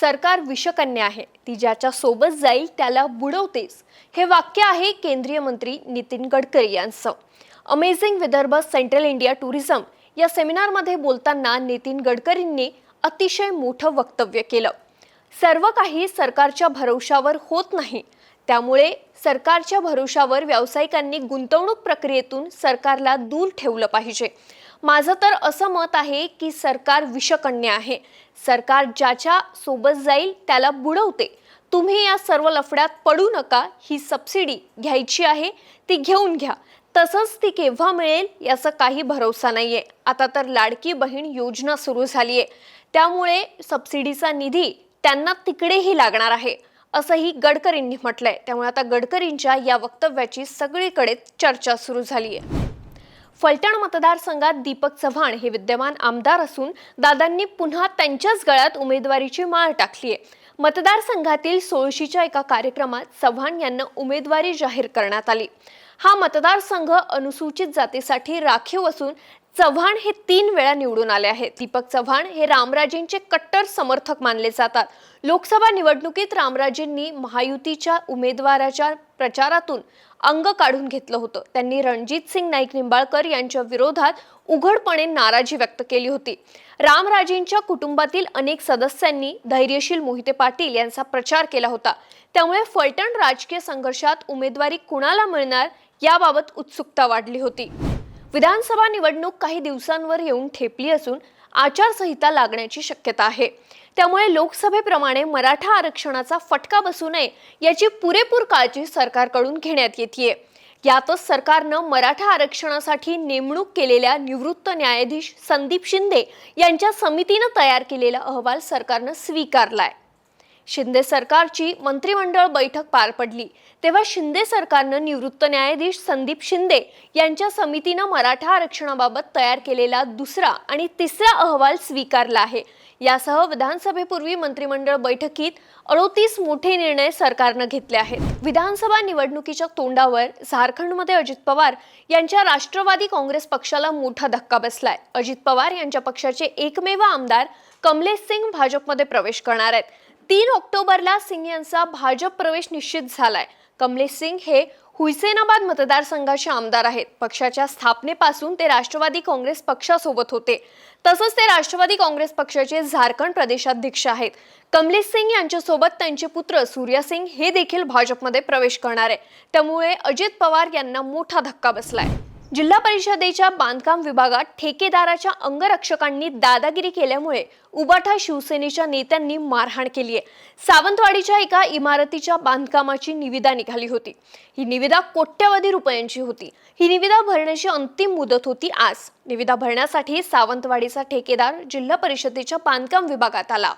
सरकार विषकन्या आहे. ती ज्याच्या सोबत जाईल त्याला बुडवतेस हे वाक्य आहे केंद्रीय मंत्री नितीन गडकरी यांचं. Amazing Vidarbha central India tourism या सेमिनारमध्ये बोलताना नितीन गडकरींनी अतिशय मोठं वक्तव्य केलं. सर्व काही सरकारच्या भरोशावर होत नाही. त्यामुळे सरकारच्या भरोशावर व्यावसायिकांनी गुंतवणूक प्रक्रियेतून सरकारला दूर ठेवलं पाहिजे. माझं तर असं मत आहे की सरकार विषकन्या आहे. सरकार ज्याच्या सोबत जाईल त्याला बुडवते. तुम्ही या सर्व लफड्यात पडू नका. ही सबसिडी घ्यायची आहे ती घेऊन घ्या. तसंच ती केव्हा मिळेल याचा काही भरोसा नाहीये. आता तर लाडकी बहीण योजना सुरू झाली आहे त्यामुळे सबसिडीचा निधी त्यांना तिकडेही लागणार आहे असंही गडकरींनी म्हटलंय. त्यामुळे आता गडकरींच्या या वक्तव्याची सगळीकडे चर्चा सुरू झाली आहे फलटण मतदारसंघात दीपक चव्हाण हे विद्यमान आमदार असून दादांनी पुन्हा त्यांच्याच गळ्यात उमेदवारीची माळ टाकली आहे. मतदारसंघातील सोळशीच्या एका कार्यक्रमात चव्हाण यांना उमेदवारी जाहीर करण्यात आली. हा मतदारसंघ अनुसूचित जातीसाठी राखीव असून चव्हाण हे तीन वेळा निवडून आले आहेत. दीपक चव्हाण हे रामराजेंचे कट्टर समर्थक मानले जातात. लोकसभा निवडणुकीत रामराजेंनी महायुतीच्या उमेदवाराच्या प्रचारातून अंग काढून घेतलं होतं. त्यांनी रणजित सिंग नाईक निंबाळकर यांच्या विरोधात उघडपणे नाराजी व्यक्त केली होती. रामराजेंच्या कुटुंबातील अनेक सदस्यांनी धैर्यशील मोहिते पाटील यांचा प्रचार केला होता. त्यामुळे फलटण राजकीय संघर्षात उमेदवारी कुणाला मिळणार याबाबत उत्सुकता वाढली होती. विधानसभा निवडणूक काही दिवसांवर येऊन ठेपली असून आचारसंहिता लागण्याची शक्यता आहे. त्यामुळे लोकसभेप्रमाणे मराठा आरक्षणाचा फटका बसू नये याची पुरेपूर काळजी सरकारकडून घेण्यात येते यातच सरकारनं मराठा आरक्षणासाठी नेमणूक केलेल्या निवृत्त न्यायाधीश संदीप शिंदे यांच्या समितीनं तयार केलेला अहवाल सरकारनं स्वीकारलाय. शिंदे सरकारची मंत्रिमंडळ बैठक पार पडली. तेव्हा शिंदे सरकारनं निवृत्त न्यायाधीश संदीप शिंदे यांच्या समितीनं मराठा आरक्षणाबाबत तयार केलेला दुसरा आणि तिसरा अहवाल स्वीकारला आहे. यासह विधानसभेपूर्वी मंत्रिमंडळ बैठकीत अडोतीस मोठे निर्णय सरकारनं घेतले आहेत. विधानसभा निवडणुकीच्या तोंडावर झारखंडमध्ये अजित पवार यांच्या राष्ट्रवादी काँग्रेस पक्षाला मोठा धक्का बसलाय. अजित पवार यांच्या पक्षाचे एकमेव आमदार कमलेश सिंग भाजपमध्ये प्रवेश करणार आहेत. तीन ऑक्टोबरला सिंग यांचा भाजप प्रवेश निश्चित झालाय. कमलेश सिंग हे हुसेनाबाद मतदारसंघाचे आमदार आहेत. पक्षाच्या स्थापनेपासून ते राष्ट्रवादी काँग्रेस पक्षासोबत होते. तसंच ते राष्ट्रवादी काँग्रेस पक्षाचे झारखंड प्रदेशाध्यक्ष आहेत. कमलेश सिंग यांच्यासोबत त्यांचे पुत्र सूर्या सिंग हे देखील भाजपमध्ये प्रवेश करणार आहे त्यामुळे अजित पवार यांना मोठा धक्का बसलाय. जिल्हा परिषदेच्या बांधकाम विभागात ठेकेदाराच्या अंगरक्षकांनी दादागिरी केल्यामुळे उबाठा शिवसेनेच्या नेत्यांनी मारहाण केली आहे. सावंतवाडीच्या एका इमारतीच्या बांधकामाची निविदा निघाली होती. ही निविदा कोट्यवधी रुपयांची होती. ही निविदा भरण्याची अंतिम मुदत होती आज. निविदा भरण्यासाठी सावंतवाडीचा ठेकेदार जिल्हा परिषदेच्या बांधकाम विभागात आला.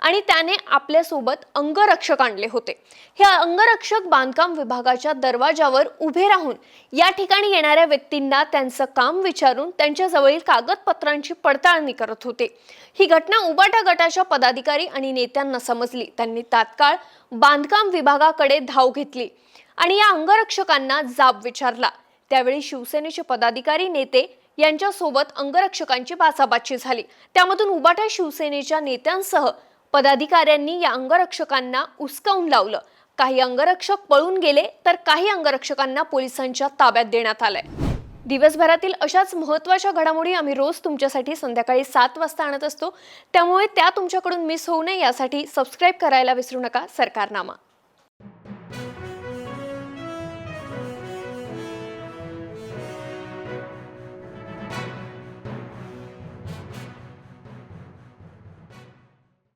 आणि त्याने आपल्यासोबत अंगरक्षक आणले होते. हे अंगरक्षक बांधकाम विभागाच्या दरवाजावर उभे राहून या ठिकाणी येणाऱ्या व्यक्तींना त्यांचं काम विचारून त्यांच्या जवळील कागदपत्रांची पडताळणी करत होते. ही घटना उबाटा गटाच्या पदाधिकारी आणि नेत्यांना समजली. त्यांनी तात्काळ बांधकाम विभागाकडे धाव घेतली आणि या अंगरक्षकांना जाब विचारला. त्यावेळी शिवसेनेचे पदाधिकारी नेते यांच्यासोबत अंगरक्षकांची बाचाबाची झाली. त्यामधून उबाटा शिवसेनेच्या नेत्यांसह पदाधिकाऱ्यांनी या अंगरक्षकांना उचकावून लावलं. काही अंगरक्षक पळून गेले तर काही अंगरक्षकांना पोलिसांच्या ताब्यात देण्यात आलंय. दिवसभरातील अशाच महत्त्वाच्या घडामोडी आम्ही रोज तुमच्यासाठी संध्याकाळी सात वाजता आणत असतो. त्यामुळे त्या तुमच्याकडून मिस होऊ नये यासाठी सबस्क्राईब करायला विसरू नका. सरकारनामा.